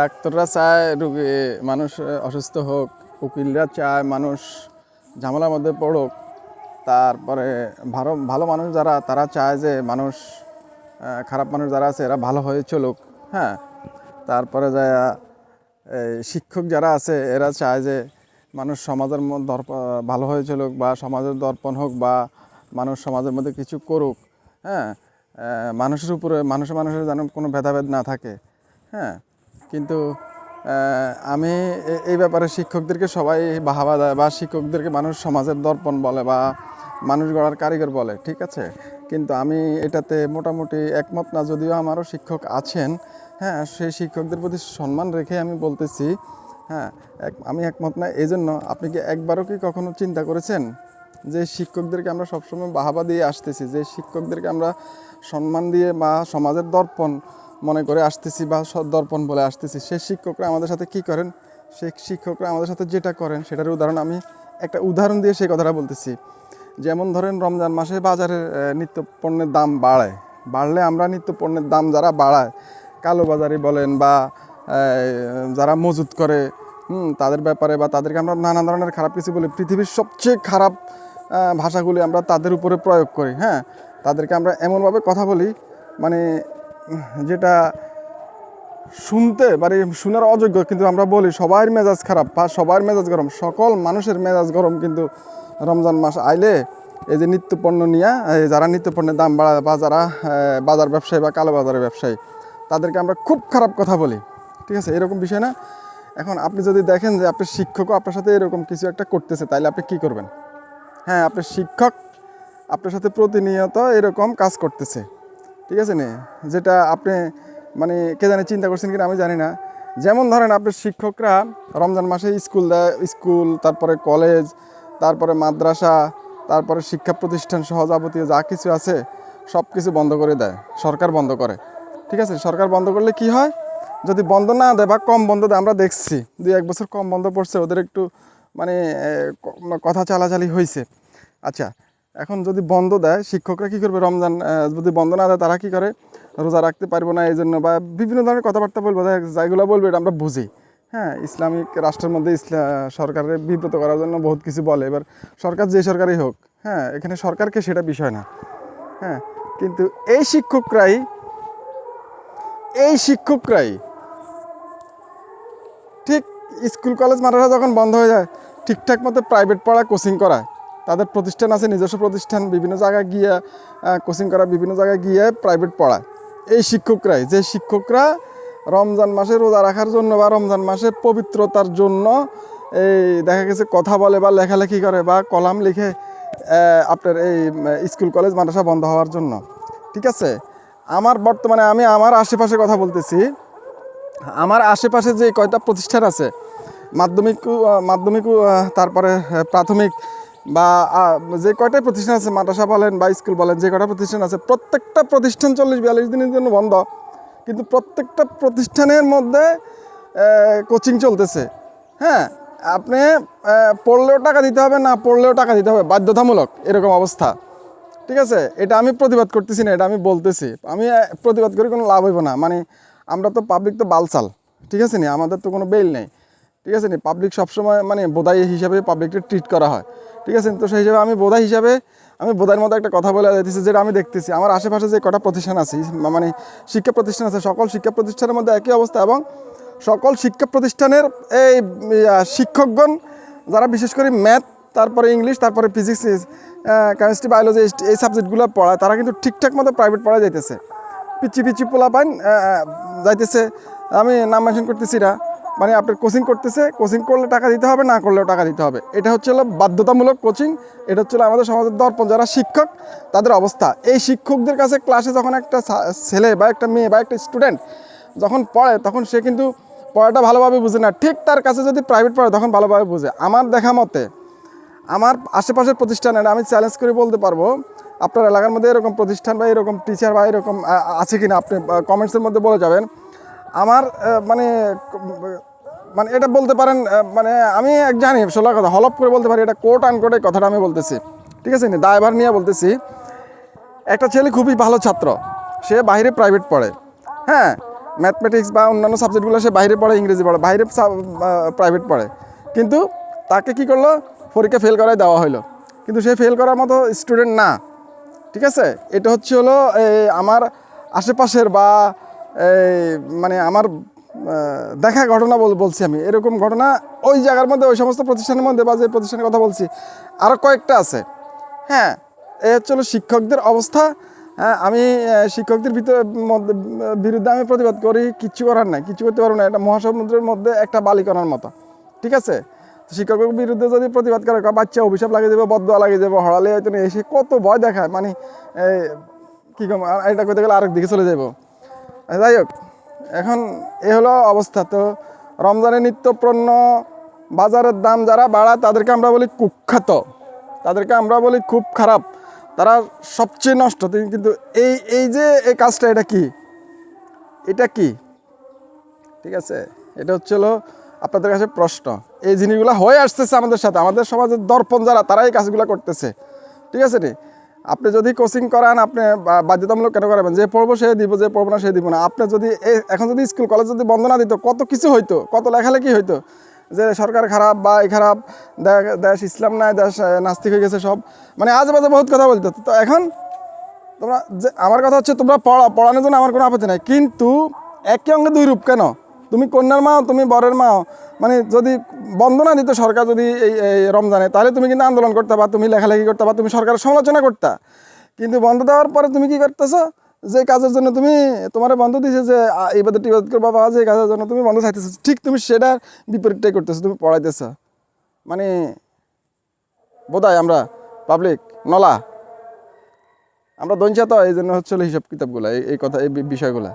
ডাক্তাররা চায় রুগী, মানুষ অসুস্থ হোক, উকিলরা চায় মানুষ ঝামেলার মধ্যে পড়ুক। তারপরে ভালো ভালো মানুষ যারা, তারা চায় যে মানুষ খারাপ মানুষ যারা আছে, এরা ভালো হয়ে চলুক হ্যাঁ। তারপরে এই শিক্ষক যারা আছে, এরা চায় যে মানুষ সমাজের দর্প, ভালো হয়ে চলুক বা সমাজের দর্পণ হোক বা মানুষ সমাজের মধ্যে কিছু করুক হ্যাঁ। মানুষের উপরে মানুষের মানুষের যেন কোনো ভেদাভেদ না থাকে হ্যাঁ। কিন্তু আমি এই ব্যাপারে শিক্ষকদেরকে সবাই বাহাবা দেয় বা শিক্ষকদেরকে মানুষ সমাজের দর্পণ বলে বা মানুষ গড়ার কারিগর বলে, ঠিক আছে? কিন্তু আমি এটাতে মোটামুটি একমত না, যদিও আমারও শিক্ষক আছেন হ্যাঁ সেই শিক্ষকদের প্রতি সম্মান রেখে আমি বলতেছি হ্যাঁ আমি একমত না। এই জন্য আপনি কি একবারও কি কখনো চিন্তা করেছেন যে শিক্ষকদেরকে আমরা সবসময় বাহাবা দিয়ে আসতেছি, যে শিক্ষকদেরকে আমরা সম্মান দিয়ে বা সমাজের দর্পণ মনে করে আসতেছি বা স- দর্পণ বলে আসতেছি সে শিক্ষকরা আমাদের সাথে কি করেন? সেই শিক্ষকরা আমাদের সাথে যেটা করেন সেটার উদাহরণ আমি একটা উদাহরণ দিয়ে সেই কথাটা বলতেছি। যেমন ধরেন রমজান মাসে বাজারে নিত্য পণ্যের দাম বাড়ায় বাড়লে আমরা নিত্য পণ্যের দাম যারা বাড়ায় কালোবাজারি বলেন বা যারা মজুত করে হুম, তাদের ব্যাপারে বা তাদেরকে আমরা নানা ধরনের খারাপ কিছু বলি পৃথিবীর সবচেয়ে খারাপ ভাষাগুলি আমরা তাদের উপরে প্রয়োগ করি হ্যাঁ? তাদেরকে আমরা এমনভাবে কথা বলি মানে যেটা শুনতে মানে শোনার অযোগ্য, কিন্তু আমরা বলি সবার মেজাজ খারাপ বা সবার মেজাজ গরম। সকল মানুষের মেজাজ গরম, কিন্তু রমজান মাস আইলে এই যে নিত্য পণ্য নিয়ে যারা নিত্য পণ্যের দাম বাড়ায় বা যারা বাজার ব্যবসায়ী বা কালো বাজারের ব্যবসায়ী, তাদেরকে আমরা খুব খারাপ কথা বলি। ঠিক আছে? এরকম বিষয় না? এখন আপনি যদি দেখেন যে আপনার শিক্ষকও আপনার সাথে এরকম কিছু একটা করতেছে, তাইলে আপনি কি করবেন? হ্যাঁ আপনার শিক্ষক, আপনার সাথে প্রতিনিয়ত এরকম কাজ করতেছে। ঠিক আছে নে? যেটা আপনি মানে কে জানে চিন্তা করছেন কিনা আমি জানি না। যেমন ধরেন আপনার শিক্ষকরা রমজান মাসে স্কুল দেয়, স্কুল, তারপরে কলেজ, তারপরে মাদ্রাসা, তারপরে শিক্ষা প্রতিষ্ঠান সহ যাবতীয় যা কিছু আছে, সব কিছু বন্ধ করে দেয়। সরকার বন্ধ করে। ঠিক আছে? সরকার বন্ধ করলে কি হয়? যদি বন্ধ না দেয় বা কম বন্ধ দেয়, আমরা দেখছি। দুই এক বছর কম বন্ধ পড়ছে, ওদের একটু মানে কথা চালাচালি হয়েছে আচ্ছা এখন যদি বন্ধ দেয়, শিক্ষকরা কি করবে? রমজান যদি বন্ধ না দেয়, তারা কি করে? রোজা রাখতে পারব না এই জন্য বা বিভিন্ন ধরনের কথাবার্তা বলব। যেগুলো বলবে এটা আমরা বুঝি। হ্যাঁ ইসলামিক রাষ্ট্রের মধ্যে ইসলা, সরকারের বিব্রত করার জন্য বহুত কিছু বলে। এবার সরকার যে সরকারই হোক হ্যাঁ এখানে সরকারকে সেটা বিষয় না। হ্যাঁ কিন্তু এই শিক্ষকরাই এই শিক্ষকরাই ঠিক স্কুল, কলেজ, মাদ্রাসা যখন বন্ধ হয়ে যায়, ঠিকঠাক মতো প্রাইভেট পড়া কোচিং করায়। তাদের প্রতিষ্ঠান আছে, নিজস্ব প্রতিষ্ঠান, বিভিন্ন জায়গায় গিয়ে কোচিং করা, বিভিন্ন জায়গায় গিয়ে প্রাইভেট পড়ায়। এই শিক্ষকরাই, যে শিক্ষকরা রমজান মাসে রোজা রাখার জন্য বা রমজান মাসে পবিত্রতার জন্য এই দেখা গেছে কথা বলে বা লেখালেখি করে বা কলাম লিখে আপনার এই স্কুল, কলেজ, মাদ্রাসা বন্ধ হওয়ার জন্য। ঠিক আছে? আমার বর্তমানে আমি আমার আশেপাশে কথা বলতেছি। আমার আশেপাশে যে কয়টা প্রতিষ্ঠান আছে, মাধ্যমিক মাধ্যমিক তারপরে প্রাথমিক বা যে কয়টা প্রতিষ্ঠান আছে, মাদ্রাসা বলেন বা স্কুল বলেন, যে কয়টা প্রতিষ্ঠান আছে, প্রত্যেকটা প্রতিষ্ঠান চল্লিশ, বিয়াল্লিশ দিনের জন্য বন্ধ। কিন্তু প্রত্যেকটা প্রতিষ্ঠানের মধ্যে কোচিং চলতেছে। হ্যাঁ? আপনি পড়লেও টাকা দিতে হবে, না পড়লেও টাকা দিতে হবে, বাধ্যতামূলক, এরকম অবস্থা। ঠিক আছে? এটা আমি প্রতিবাদ করতেছি না, এটা আমি বলতেছি। আমি প্রতিবাদ করে, কোনো লাভ হইব না। মানে আমরা তো পাবলিক তো বালচাল ঠিক আছে নি? আমাদের তো কোনো বেল নেই। ঠিক আছে পাবলিক সবসময় মানে বোধাই হিসাবে পাবলিককে ট্রিট করা হয়। ঠিক আছে তো সেই হিসাবে আমি বোধাই হিসাবে আমি বোধাইয়ের মতো একটা কথা বলে দিতেছি যেটা আমি দেখতেছি। আমার আশেপাশে যে কটা প্রতিষ্ঠান আছে মানে শিক্ষা প্রতিষ্ঠান আছে, সকল শিক্ষা প্রতিষ্ঠানের মধ্যে একই অবস্থা এবং সকল শিক্ষা প্রতিষ্ঠানের এই শিক্ষকগণ যারা বিশেষ করে ম্যাথ তারপরে ইংলিশ তারপরে ফিজিক্স কেমিস্ট্রি বায়োলজি এই সাবজেক্টগুলো পড়ায়, তারা কিন্তু ঠিকঠাক মতো প্রাইভেট পড়া যাইতেছে। পিচি পিচি পোলা পাইন যাইতেছে। আমি নাম মেনশন করতেছি না মানে আপনার কোচিং করতেছে কোচিং করলে টাকা দিতে হবে, না করলেও টাকা দিতে হবে। এটা হচ্ছে বাধ্যতামূলক কোচিং এটা হচ্ছে আমাদের সমাজের দর্পণ। যারা শিক্ষক, তাদের অবস্থা। এই শিক্ষকদের কাছে ক্লাসে যখন একটা ছেলে বা একটা মেয়ে বা একটা স্টুডেন্ট যখন পড়ে, তখন সে কিন্তু পড়াটা ভালোভাবে বুঝে না। ঠিক তার কাছে যদি প্রাইভেট পড়ে, তখন ভালোভাবে বুঝে। আমার দেখা মতে, আমার আশেপাশের প্রতিষ্ঠানের, আমি চ্যালেঞ্জ করে বলতে পারব, আপনার এলাকার মধ্যে এরকম প্রতিষ্ঠান বা এরকম টিচার বা এরকম আছে কিনা? আপনি কমেন্টসের মধ্যে বলে যাবেন। আমার মানে মানে এটা বলতে পারেন মানে আমি এক জানি ষোলো কথা, হলপ করে বলতে পারি, এটা কোট আন কোটে কথাটা আমি বলতেছি। ঠিক আছে নি? নিয়ে বলতেছি। একটা ছেলে খুবই ভালো ছাত্র, সে বাইরে প্রাইভেট পড়ে। হ্যাঁ ম্যাথমেটিক্স বা অন্যান্য সাবজেক্টগুলো সে বাইরে পড়ে, ইংরেজি পড়ে, বাইরে প্রাইভেট পড়ে। কিন্তু তাকে কি করল? পরীক্ষা ফেল করায় দেওয়া হলো কিন্তু সে ফেল করার মতো স্টুডেন্ট না। ঠিক আছে? এটা হচ্ছে হলো আমার আশেপাশের বা মানে আমার দেখা ঘটনা বল- বলছি আমি। এরকম ঘটনা ওই জায়গার মধ্যে ওই সমস্ত প্রতিষ্ঠানের মধ্যে বা যে প্রতিষ্ঠানের কথা বলছি আরও কয়েকটা আছে। হ্যাঁ এ হচ্ছে শিক্ষকদের অবস্থা। হ্যাঁ আমি শিক্ষকদের ভিতরে মধ্যে বিরুদ্ধে আমি প্রতিবাদ করি কিচ্ছু করার নাই। কিচ্ছু করতে পারব না। এটা মহাসমুদ্রের মধ্যে একটা বালিকণার মতো। ঠিক আছে? শিক্ষকের বিরুদ্ধে যদি প্রতিবাদ করে বাচ্চা অভিশাপ লাগিয়ে দেবে বদয়া লাগিয়ে দেবে হড়ালে হয়তো এসে কত ভয় দেখায়। মানে এই, কী কম এটা করতে গেলে আরেক দিকে চলে যাব যাই হোক, এখন এ হলো অবস্থা। তো রমজানের নিত্য পণ্য বাজারের দাম যারা বাড়ায়, তাদেরকে আমরা বলি কুখ্যাত। তাদেরকে আমরা বলি খুব খারাপ। তারা সবচেয়ে নষ্ট। কিন্তু এই এই যে এই কাজটা, এটা কি? এটা কি? ঠিক আছে? এটা হচ্ছে হলো আপনাদের কাছে প্রশ্ন। এই জিনিসগুলো হয়ে আসতেছে আমাদের সাথে। আমাদের সমাজের দর্পণ যারা তারা এই কাজগুলো করতেছে। ঠিক আছে নি? আপনি যদি কোচিং করান, আপনি বাধ্যতামূলক কেন করাবেন? যে পড়ব সে দিব, যে পড়ব না সে দিব না। আপনি যদি এখন যদি স্কুল কলেজ যদি বন্ধ না দিত, কত কিছু হইতো? কত লেখালেখি হইতো? যে সরকার খারাপ, বা এই খারাপ, দেশ ইসলাম নাই, দেশ নাস্তিক হয়ে গেছে সব। মানে আজে বাজে বহুত কথা বলতো তো এখন তোমরা যে আমার কথা হচ্ছে তোমরা পড়া পড়ানোর জন্য আমার কোনো আপত্তি নাই। কিন্তু একই অঙ্গে দুই রূপ কেন? তুমি কন্যার মাও, তুমি বরের মাও। মানে যদি বন্ধ না দিত সরকার যদি এই রমজানে, তাহলে তুমি কিন্তু আন্দোলন করতে বা তুমি লেখালেখি করতে বা তুমি সরকারের সমালোচনা করতে। কিন্তু বন্ধ দেওয়ার পরে তুমি কি করতেছো? যে কাজের জন্য তুমি, তোমার বন্ধ দিছে যে ইবাদত টিবাদত করবা বা যে কাজের জন্য তুমি বন্ধ চাইতেছো, ঠিক তুমি সেটার বিপরীতটাই করতেছো, তুমি পড়াইতেছো। মানে বোধহয় আমরা পাবলিক নলা। আমরা দঞ্চা তো এই জন্য হচ্ছে হলো হিসাব কিতাবগুলো এই কথা, এই বিষয়গুলা।